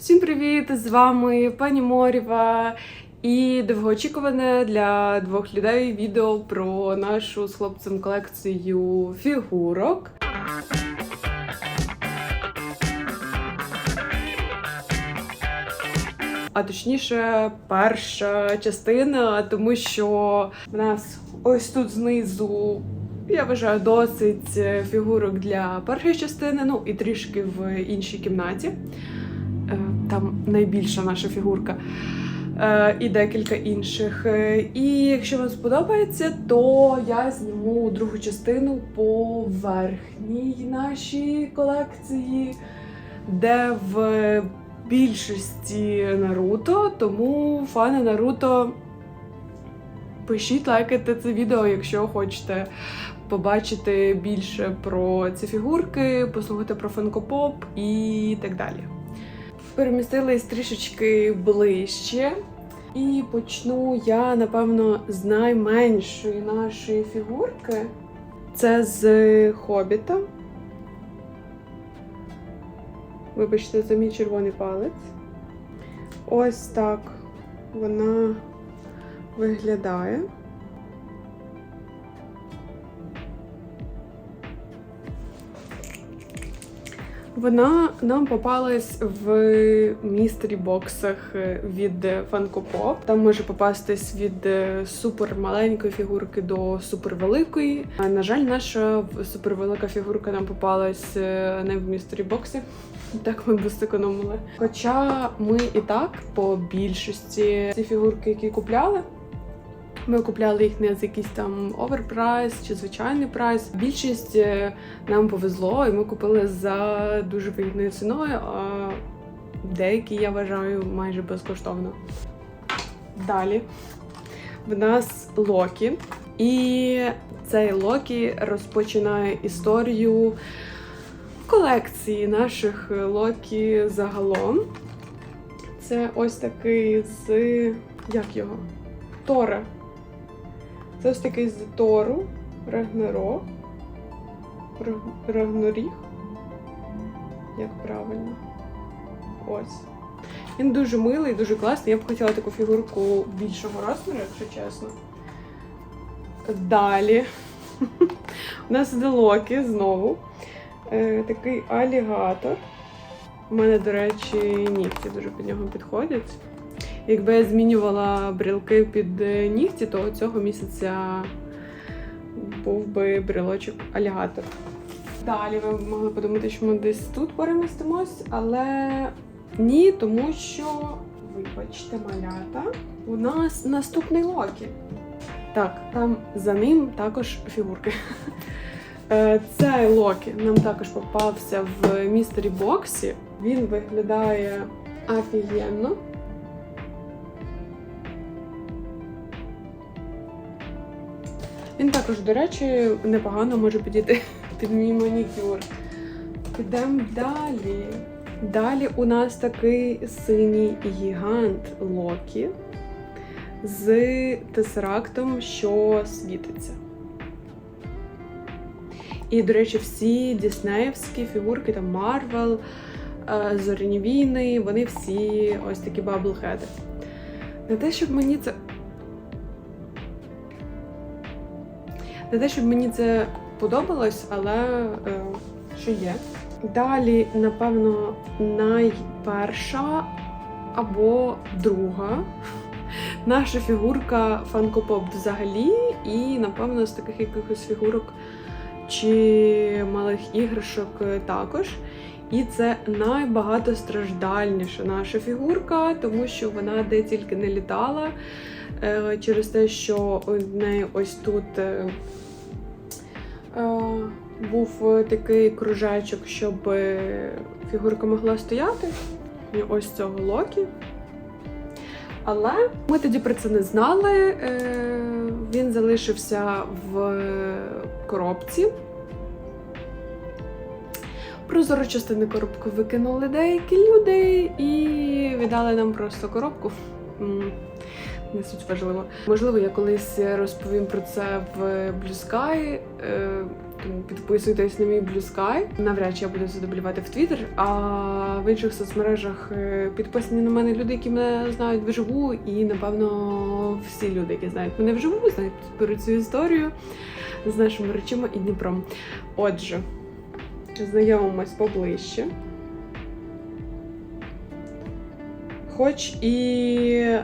Всім привіт! З вами пані Морєва і довгоочікуване для двох людей відео про нашу з хлопцем колекцію фігурок. А точніше, перша частина, тому що в нас ось тут знизу я вважаю досить фігурок для першої частини, ну і трішки в іншій кімнаті. Там найбільша наша фігурка. Е, І декілька інших. Е, І якщо вам сподобається, то я зніму другу частину по верхній нашій колекції, де в більшості Наруто, тому фани Наруто. Пишіть, лайкайте це відео, якщо хочете побачити більше про ці фігурки, послухати про фанкопоп і так далі. Перемістились трішечки ближче. І почну я, напевно, з найменшої нашої фігурки. Це з Хобіта. Вибачте, за мій червоний палець. Ось так вона виглядає. Вона нам попалась в містері боксах від Funko Pop. Там може попастись від супер маленької фігурки до супер великої. На жаль, наша супервелика фігурка нам попалась е, не в містері боксі. Так ми б зекономили. Хоча ми і так по більшості ці фігурки, які купляли, ми купляли їх не за якийсь там оверпрайс чи звичайний прайс. Більшість е, нам повезло, і ми купили за дуже вигідною ціною, а деякі я вважаю майже безкоштовно. Далі в нас Локі. І цей Локі розпочинає історію колекції наших Локі загалом. Це ось такий з. як його? Тора. Це ось такий з Тору, Рагнарок. Раг- Рагноріг. Як правильно? Ось. Він дуже милий, дуже класний. Я б хотіла таку фігурку більшого розміру, якщо чесно. Далі. У нас іде Локі знову. Е, такий алігатор. У мене, до речі, нігті дуже під нього підходять. Якби я змінювала брілки під е, нігті, то цього місяця був би брілочок алігатор. Далі ви могли подумати, що ми десь тут перемістимось, але ні, тому що, вибачте, малята, у нас наступний локі. Так, там за ним також фігурки. Е, Цей Локі нам також попався в містері боксі. Він виглядає офігенно. Він також, до речі, непогано може підійти під мій манікюр. Підемо далі. Далі у нас такий синій гігант Локі з тесерактом, що світиться. І, до речі, всі діснеївські фігурки, там Марвел, е, Зоряні війни, вони всі ось такі баблхеди. Не те, щоб мені це. Не те, щоб мені це подобалось, але е, що є. Далі, напевно, найперша або друга наша фігурка Pop взагалі, і, напевно, з таких якихось фігурок чи малих іграшок е, також. І це найбагатостраждальніша наша фігурка, тому що вона де тільки не літала е, через те, що у неї ось тут е, був такий кружечок, щоб е, фігурка могла стояти. І ось цього Локі. Але ми тоді про це не знали. Е, Він залишився в коробці. Прозору частину коробки викинули деякі люди і віддали нам просто коробку. Не суть важливо. Можливо, я колись розповім про це в Blue Sky. Е, підписуйтесь на мій Blue Sky. Навряд чи я буду це в Twitter, а в інших соцмережах е, підписані на мене люди, які мене знають вживу, і напевно всі люди, які знають мене вживу, знають про цю історію з нашими речима і Дніпром. Отже, знайомимось поближче. Хоч і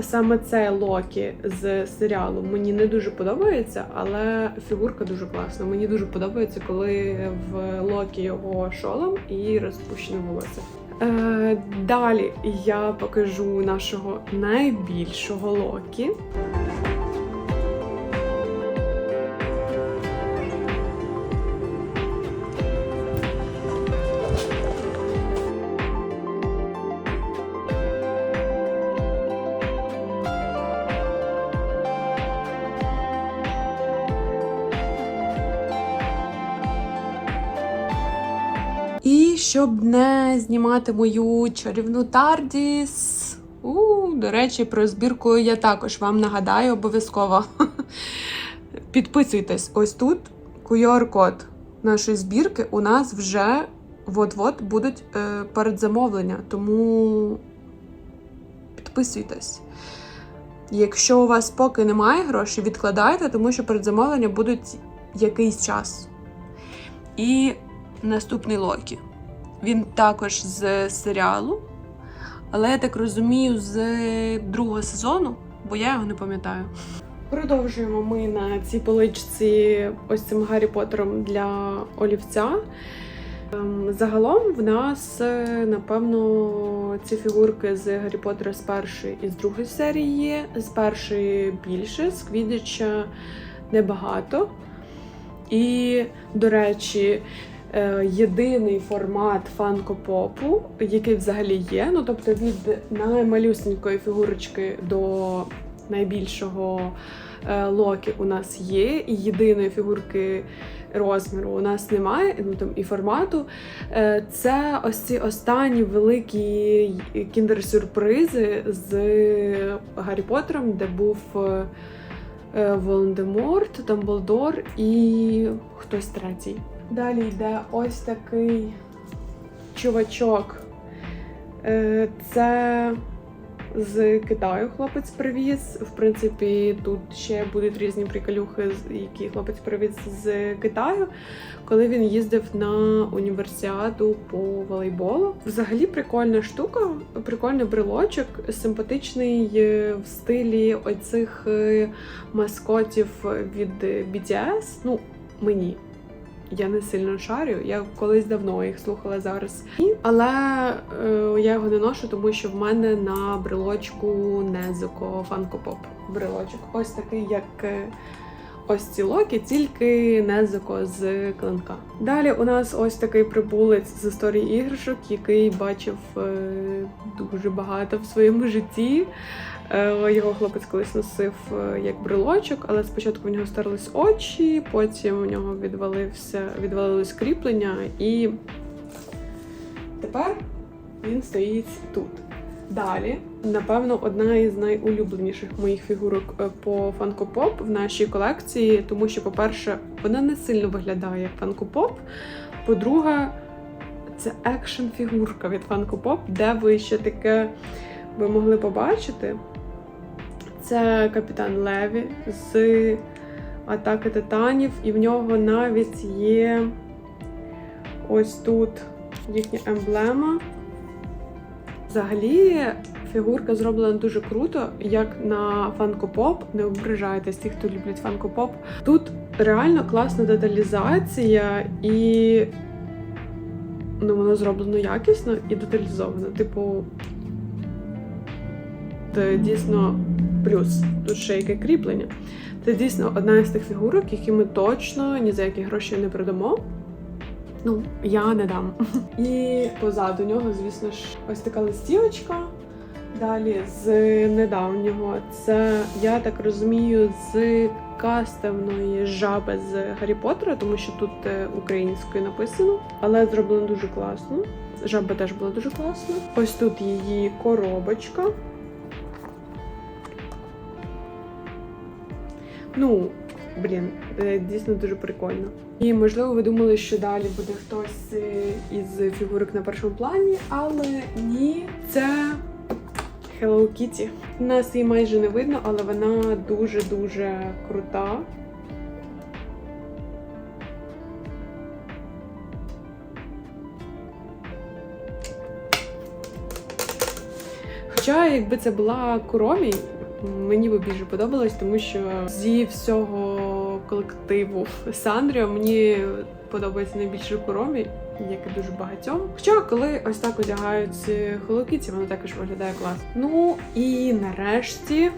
саме це Локі з серіалу мені не дуже подобається, але фігурка дуже класна. Мені дуже подобається, коли в Локі його шолом і розпущене волосся. Е, далі я покажу нашого найбільшого Локі. Знімати мою чарівну Тардіс. У, до речі, про збірку я також вам нагадаю обов'язково. Підписуйтесь ось тут QR-код нашої збірки. У нас вже от-от будуть е, передзамовлення, тому підписуйтесь. Якщо у вас поки немає грошей, відкладайте, тому що передзамовлення будуть якийсь час. І наступний Локі. Він також з серіалу, але я так розумію, з другого сезону, бо я його не пам'ятаю. Продовжуємо ми на цій поличці ось цим Гаррі Поттером для олівця. Ем, Загалом в нас, е, напевно, ці фігурки з Гаррі Поттера з першої і з другої серії. З першої більше, з Квідича небагато. І, до речі, єдиний формат фанко-попу, який взагалі є. Ну, тобто від наймалюсенької фігурочки до найбільшого е, локі у нас є, і єдиної фігурки розміру у нас немає, ну там і формату. Е, Це ось ці останні великі кіндер-сюрпризи з Гаррі Поттером, де був. е, е, Волан-де-Морт, Дамблдор і хтось третій. Далі йде ось такий чувачок. Е, Це з Китаю хлопець привіз. В принципі, тут ще будуть різні приколюхи, які хлопець привіз з Китаю, коли він їздив на універсіаду по волейболу. Взагалі прикольна штука, прикольний брелочок, симпатичний е, в стилі оцих е, маскотів від BTS. Ну, мені. Я не сильно шарю, я колись давно їх слухала зараз. Але е, я його не ношу, тому що в мене на брелочку Незуко Pop брелочок. Ось такий, як е, ось ці локи, тільки Незуко з клинка. Далі у нас ось такий прибулець з історії іграшок, який бачив е, дуже багато в своєму житті. Е, Його хлопець колись носив е, як брелочок, але спочатку в нього стерлись очі, потім у нього відвалився, відвалилось кріплення, і тепер він стоїть тут. Далі, напевно, одна із найулюбленіших моїх фігурок е, по Pop в нашій колекції, тому що, по-перше, вона не сильно виглядає як Pop. По-друге, це екшн фігурка від Pop, де ви ще таке ви могли побачити. Це капітан Леві з атаки титанів, і в нього навіть є ось тут їхня емблема. Взагалі, фігурка зроблена дуже круто, як на Pop. Не ображайтесь тих, хто люблять Pop. Тут реально класна деталізація і ну, воно зроблено якісно і деталізовано. Типу, це дійсно плюс. Тут ще яке кріплення. Це дійсно одна із тих фігурок, які ми точно ні за які гроші не продамо. Ну, я не дам. І позаду нього, звісно ж, ось така листівочка. Далі з недавнього. Це, я так розумію, з кастомної жаби з Гаррі Поттера, тому що тут е, українською написано, але зроблено дуже класно. Жаба теж була дуже класна. Ось тут її коробочка. Ну, блін, е, дійсно дуже прикольно. І можливо, ви думали, що далі буде хтось е, із фігурок на першому плані, але ні, це Hello Kitty. Нас її майже не видно, але вона дуже-дуже крута. Хоча, якби це була Куромі, мені би більше подобалось, тому що зі всього колективу Сандріо мені подобається найбільше Куромі, як і дуже багатьом. Хоча, коли ось так одягають Hello Kitty, воно також виглядає класно. Ну і нарешті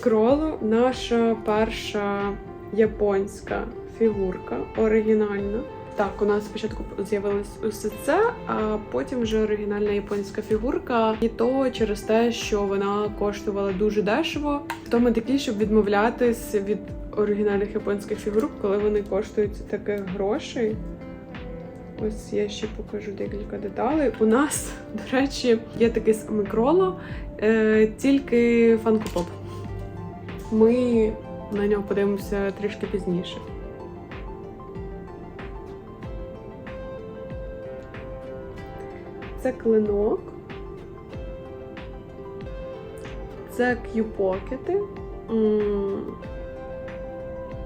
кроло наша перша японська фігурка оригінальна. Так, у нас спочатку з'явилось усе це, а потім вже оригінальна японська фігурка. І то через те, що вона коштувала дуже дешево. То ми такі, щоб відмовлятись від оригінальних японських фігурок, коли вони коштують таких грошей. Ось я ще покажу декілька деталей. У нас, до речі, є такий самий кроло, е, тільки фанкопоп. Ми на нього подивимося трішки пізніше. Це клинок. Це к'юпокети.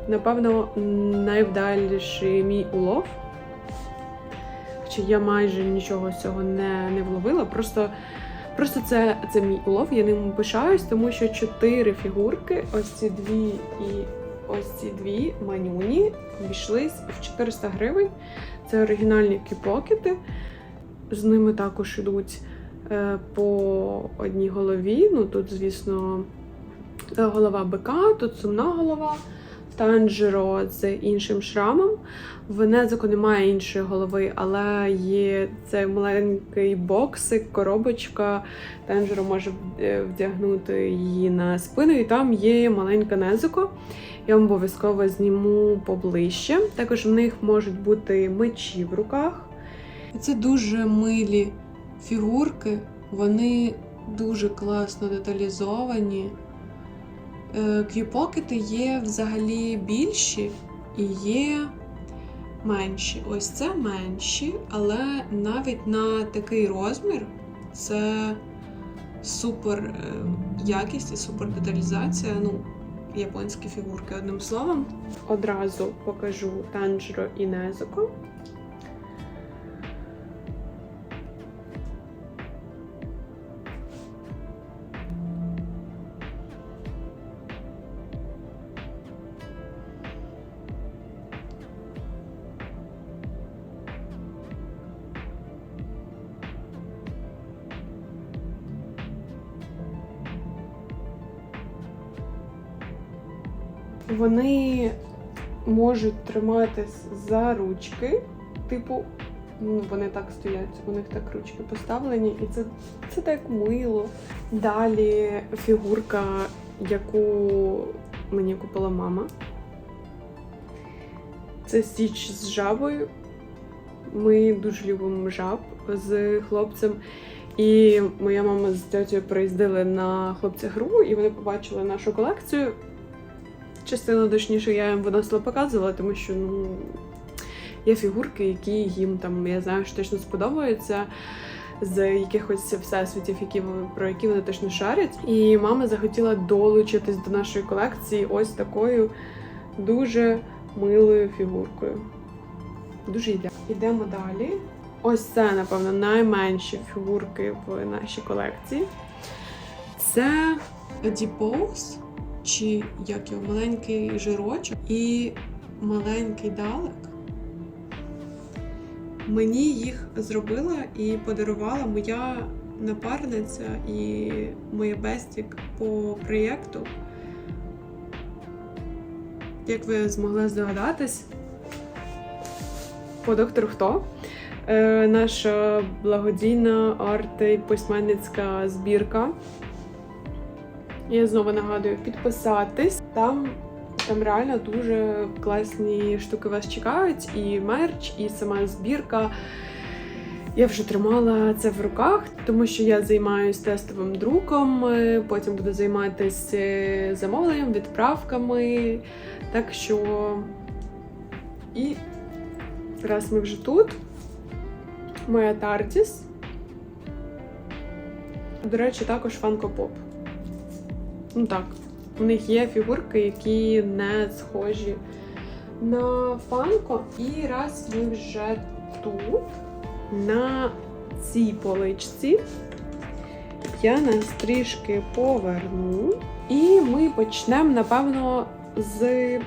Напевно, найвдаліший мій улов. Хоча я майже нічого з цього не, не вловила. Просто, просто це, це мій улов, я ним пишаюсь, тому що чотири фігурки, ось ці дві і ось ці дві манюні, обійшлись в 400 гривень. Це оригінальні кіпокети. З ними також йдуть е, по одній голові. Ну тут, звісно, е, голова бика, тут сумна голова, танжеро з іншим шрамом. В Незику немає іншої голови, але є цей маленький боксик, коробочка. Танжеро може е, вдягнути її на спину, і там є маленька Незико. Я вам обов'язково зніму поближче. Також в них можуть бути мечі в руках. Це дуже милі фігурки, вони дуже класно деталізовані. Е, К'юпокети є взагалі більші і є менші. Ось це менші, але навіть на такий розмір це супер е, якість і супер деталізація. Ну, японські фігурки, одним словом. Одразу покажу Танжеро і Незуко. Вони можуть триматись за ручки, типу, ну, вони так стоять, у них так ручки поставлені, і це, це так мило. Далі фігурка, яку мені купила мама. Це січ з жабою. Ми дуже любимо жаб з хлопцем. І моя мама з тьотею приїздили на хлопця гру, і вони побачили нашу колекцію. Частину точніше я їм виносила показувала, тому що ну, є фігурки, які їм там, я знаю, що точно сподобаються. З якихось всесвітів, які про які вони точно шарять. І мама захотіла долучитись до нашої колекції ось такою дуже милою фігуркою. Дуже йде. Йдемо далі. Ось це, напевно, найменші фігурки в нашій колекції. Це Adipose, чи як його маленький жирочок і маленький далек. Мені їх зробила і подарувала моя напарниця і моя бестік по проєкту. Як ви змогли здогадатись, по доктору хто? Е, наша благодійна арт і письменницька збірка. Я знову нагадую підписатись. Там, там реально дуже класні штуки вас чекають, і мерч, і сама збірка. Я вже тримала це в руках, тому що я займаюся тестовим друком, е, потім буду займатися е, замовленням, відправками. Так що. І раз ми вже тут, моя Тартіс. До речі, також Funko Pop. Ну так, у них є фігурки, які не схожі на Фанко. І раз ми вже тут, на цій поличці, я нас трішки поверну. І ми почнемо, напевно, з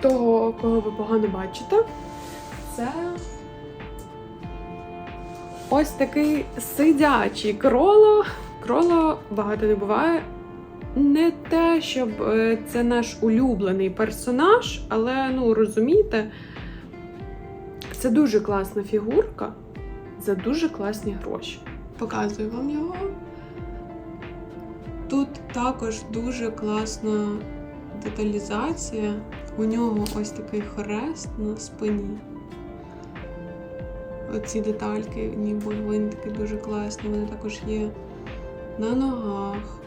того, кого ви погано бачите. Це ось такий сидячий кроло. Кроло багато не буває. Не те, щоб е, це наш улюблений персонаж, але ну розумієте, це дуже класна фігурка за дуже класні гроші. Показую вам його. Тут також дуже класна деталізація. У нього ось такий хрест на спині. Оці детальки, ніби вони такі дуже класні. Вони також є на ногах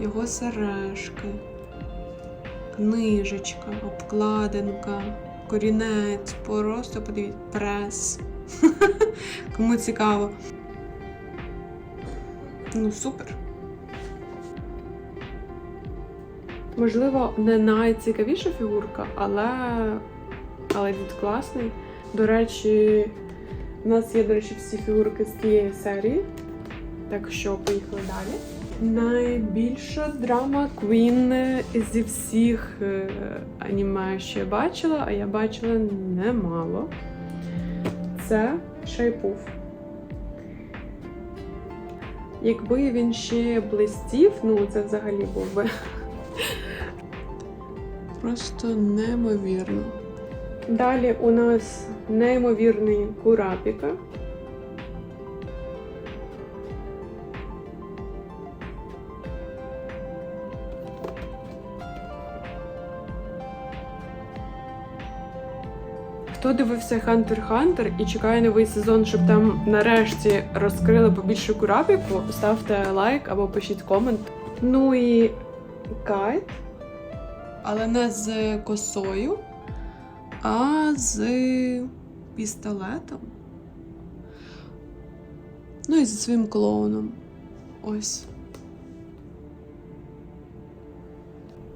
його сережки, книжечка, обкладинка, корінець, просто подивіться, прес. Кому цікаво. Ну, супер. Можливо, не найцікавіша фігурка, але, але він класний. До речі, у нас є, до речі, всі фігурки з цієї серії. Так що поїхали далі. Найбільша драма Квін зі всіх е, аніме, що я бачила, а я бачила немало. Це Шайпуф. Якби він ще блистів, ну це взагалі був би просто неймовірно. Далі у нас неймовірний Курапіка. Хто дивився Хантер Хантер і чекає новий сезон, щоб там нарешті розкрили побільше курапіку, ставте лайк або пишіть комент. Ну і кайт, але не з косою, а з пістолетом. Ну і зі своїм клоуном. Ось.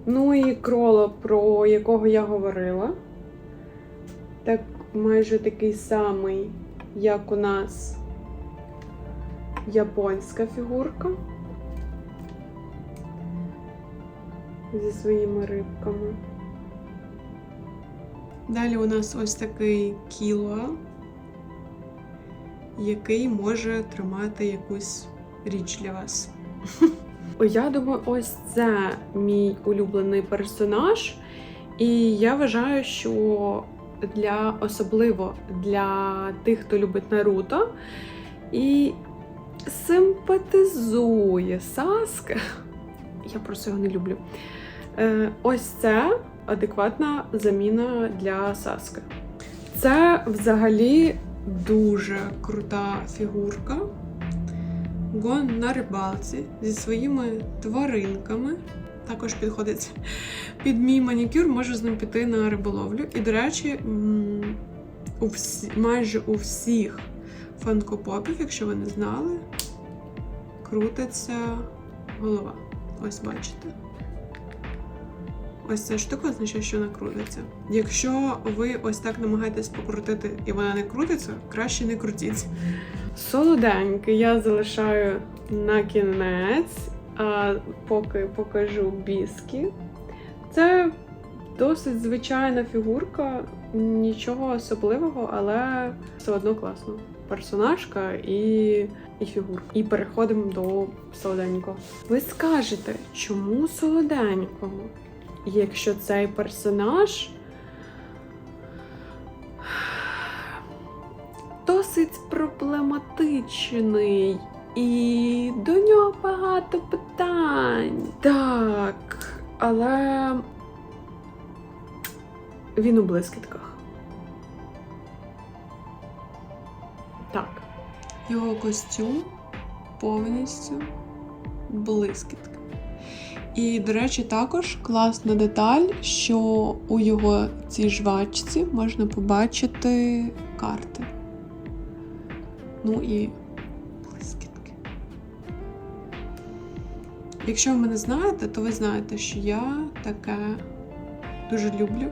Ну і кроло, про якого я говорила. Так майже такий самий, як у нас японська фігурка зі своїми рибками. Далі у нас ось такий кіло, який може тримати якусь річ для вас. Я думаю, ось це мій улюблений персонаж. І я вважаю, що для особливо для тих, хто любить Наруто і симпатизує Саске. Я просто його не люблю. Е, Ось це адекватна заміна для Саске. Це взагалі дуже крута фігурка. Гон на рибалці зі своїми тваринками. Також підходить під мій манікюр, можу з ним піти на риболовлю. І, до речі, у всі, майже у всіх фанкопопів, якщо ви не знали, крутиться голова. Ось бачите. Ось ця штука означає, що вона крутиться. Якщо ви ось так намагаєтесь покрутити і вона не крутиться, краще не крутіть. Солоденький я залишаю на кінець, а поки покажу біскі. Це досить звичайна фігурка, нічого особливого, але все одно класно. Персонажка і, і фігурка. І переходимо до солоденького. Ви скажете, чому солоденького? Якщо цей персонаж досить проблематичний, і до нього багато питань. Так, але він у блискітках. Так. Його костюм повністю блискітка. І, до речі, також класна деталь, що у його цій жвачці можна побачити карти. Ну і Якщо ви мене знаєте, то ви знаєте, що я таке дуже люблю.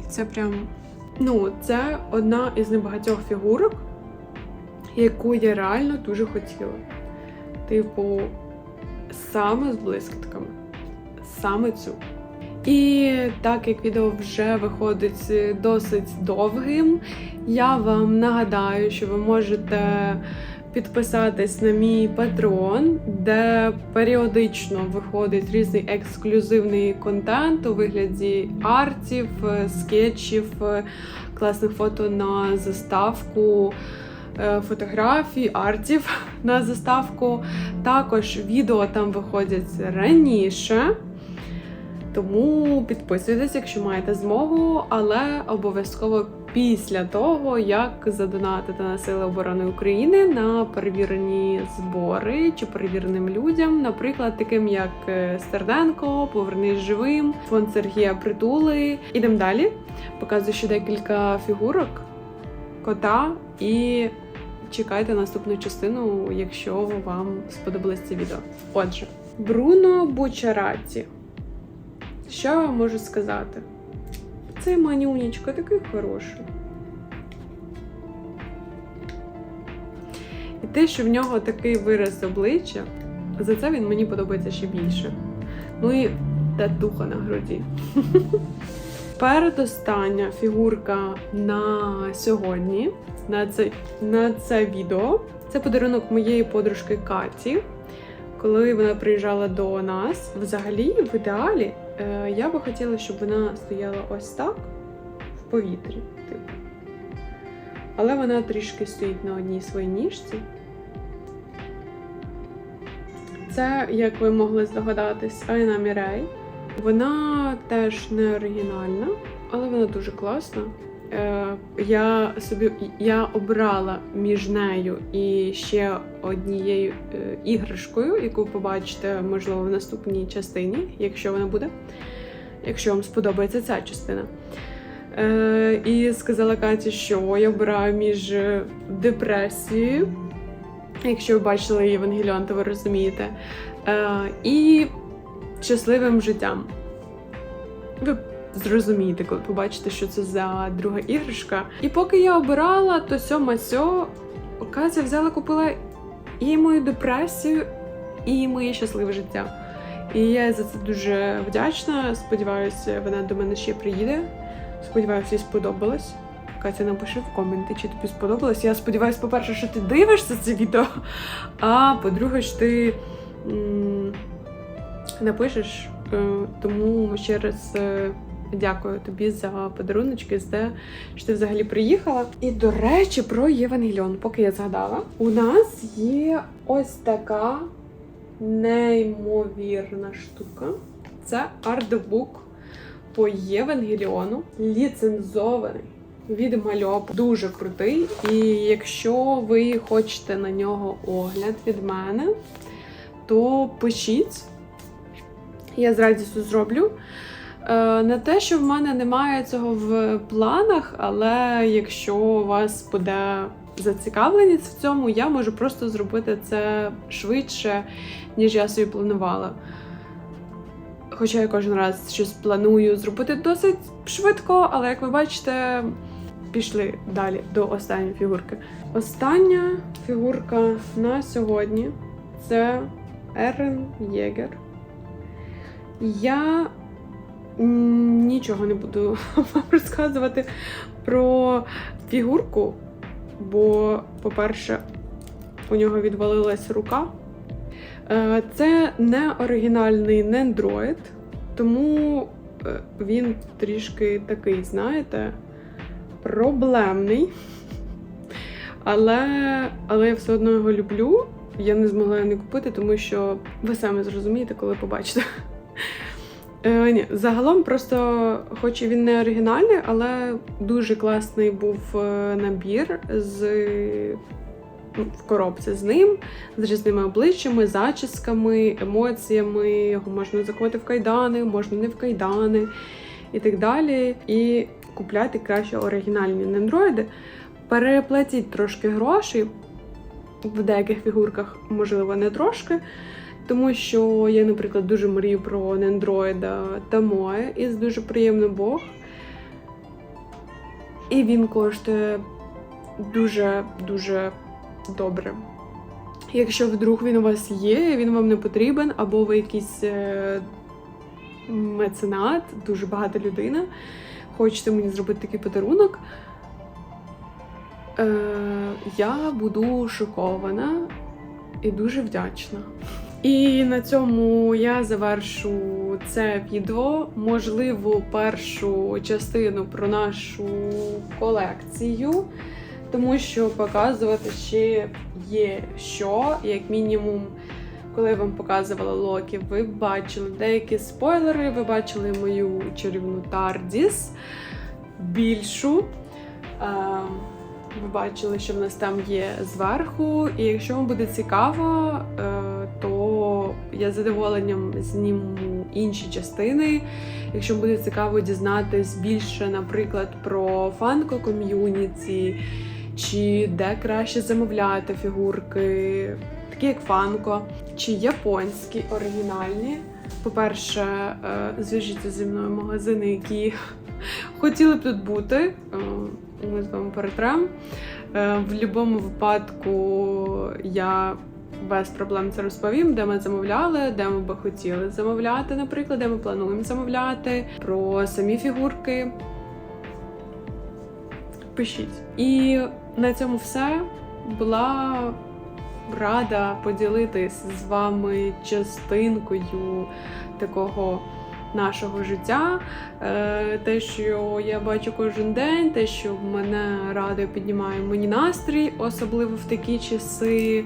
І це прям. Ну, це одна із небагатьох фігурок, яку я реально дуже хотіла. Типу, саме з блискітками. Саме цю. І так як відео вже виходить досить довгим, я вам нагадаю, що ви можете підписатись на мій Patreon, де періодично виходить різний ексклюзивний контент у вигляді артів, скетчів, класних фото на заставку, е, фотографій, артів на заставку. Також відео там виходять раніше. Тому підписуйтесь, якщо маєте змогу, але обов'язково після того, як задонатити на Сили оборони України на перевірені збори чи перевіреним людям, наприклад, таким як е, Стерненко, Повернись живим, фонд Сергія Притули. Ідемо далі. Показую ще декілька фігурок кота і чекайте наступну частину, якщо вам сподобалось це відео. Отже, Бруно Бучараті. Що я вам можу сказати? Цей манюнечко такий хороший. І те, що в нього такий вираз обличчя, за це він мені подобається ще більше. Ну і татуха на груді. Передостання фігурка на сьогодні, на це, на це відео. Це подарунок моєї подружки Каті, коли вона приїжджала до нас. Взагалі, в ідеалі, я би хотіла, щоб вона стояла ось так в повітрі. Типу. Але вона трішки стоїть на одній своїй ніжці. Це, як ви могли здогадатись, Айна Мірей. Вона теж не оригінальна, але вона дуже класна. Е, я собі я обрала між нею і ще однією е, іграшкою, яку побачите, можливо, в наступній частині, якщо вона буде, якщо вам сподобається ця частина. Е, і сказала Каті, що я обираю між депресією, якщо ви бачили Євангеліон, то ви розумієте, і щасливим життям. Ви зрозумієте, коли побачите, що це за друга іграшка. І поки я обирала, то сьома сьо Катя взяла, купила і мою депресію, і моє щасливе життя. І я за це дуже вдячна. Сподіваюся, вона до мене ще приїде. Сподіваюся, їй сподобалось. Катя напиши в коменти, чи тобі сподобалось. Я сподіваюся, по-перше, що ти дивишся це відео, а по-друге, що ти м напишеш. Е, Тому ще раз е, дякую тобі за подаруночки, за те, що ти взагалі приїхала. І до речі, про Євангеліон, поки я згадала, у нас є ось така неймовірна штука. Це артбук по Євангеліону, ліцензований від мальоп. Дуже крутий. І якщо ви хочете на нього огляд від мене, то пишіть. Я з радістю зроблю. Е, Не те, що в мене немає цього в планах, але якщо у вас буде зацікавленість в цьому, я можу просто зробити це швидше, ніж я собі планувала. Хоча я кожен раз щось планую зробити досить швидко, але як ви бачите, пішли далі до останньої фігурки. Остання фігурка на сьогодні це Ерен Єгер. Я нічого не буду вам розказувати про фігурку, бо, по-перше, у нього відвалилась рука. Е, Це не оригінальний нендроїд, тому е, він трішки такий, знаєте, проблемний. Але, але я все одно його люблю. Я не змогла його не купити, тому що ви самі зрозумієте, коли побачите. Е, ні, загалом просто, хоч і він не оригінальний, але дуже класний був е, набір з ну, в коробці з ним, з різними обличчями, зачісками, емоціями. Його можна закувати в кайдани, можна не в кайдани і так далі. І купляти краще оригінальні нендроїди. Переплатіть трошки грошей. В деяких фігурках, можливо, не трошки. Тому що я, наприклад, дуже мрію про нендроїда Тамоe із дуже приємний Бог. І він коштує дуже-дуже добре. Якщо вдруг він у вас є, він вам не потрібен, або ви якийсь е, меценат, дуже багата людина, хочете мені зробити такий подарунок, е, я буду шокована і дуже вдячна. І на цьому я завершу це відео, можливо, першу частину про нашу колекцію, тому що показувати ще є що, як мінімум. Коли я вам показувала Локі, ви бачили деякі спойлери, ви бачили мою чарівну Тардіс більшу. Ем, ви бачили, що в нас там є зверху. І якщо вам буде цікаво, е, я з задоволенням зніму інші частини. Якщо буде цікаво дізнатись більше, наприклад, про фанко ком'юніті, чи де краще замовляти фігурки, такі як фанко, чи японські оригінальні. По-перше, е, зв'яжіться зі мною магазини, які хотіли б тут бути. Е, Ми з вами перетрем. Е, В будь-якому випадку я без проблем це розповім, де ми замовляли, де ми би хотіли замовляти, наприклад, де ми плануємо замовляти, про самі фігурки. Пишіть. І на цьому все. Була рада поділитись з вами частинкою такого нашого життя. Е, Те, що я бачу кожен день, те, що мене радує, піднімає мені настрій, особливо в такі часи,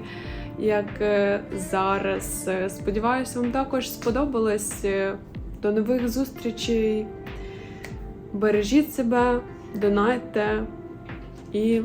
як е, зараз. Сподіваюся, вам також сподобалось. Е, До нових зустрічей. Бережіть себе, донайте і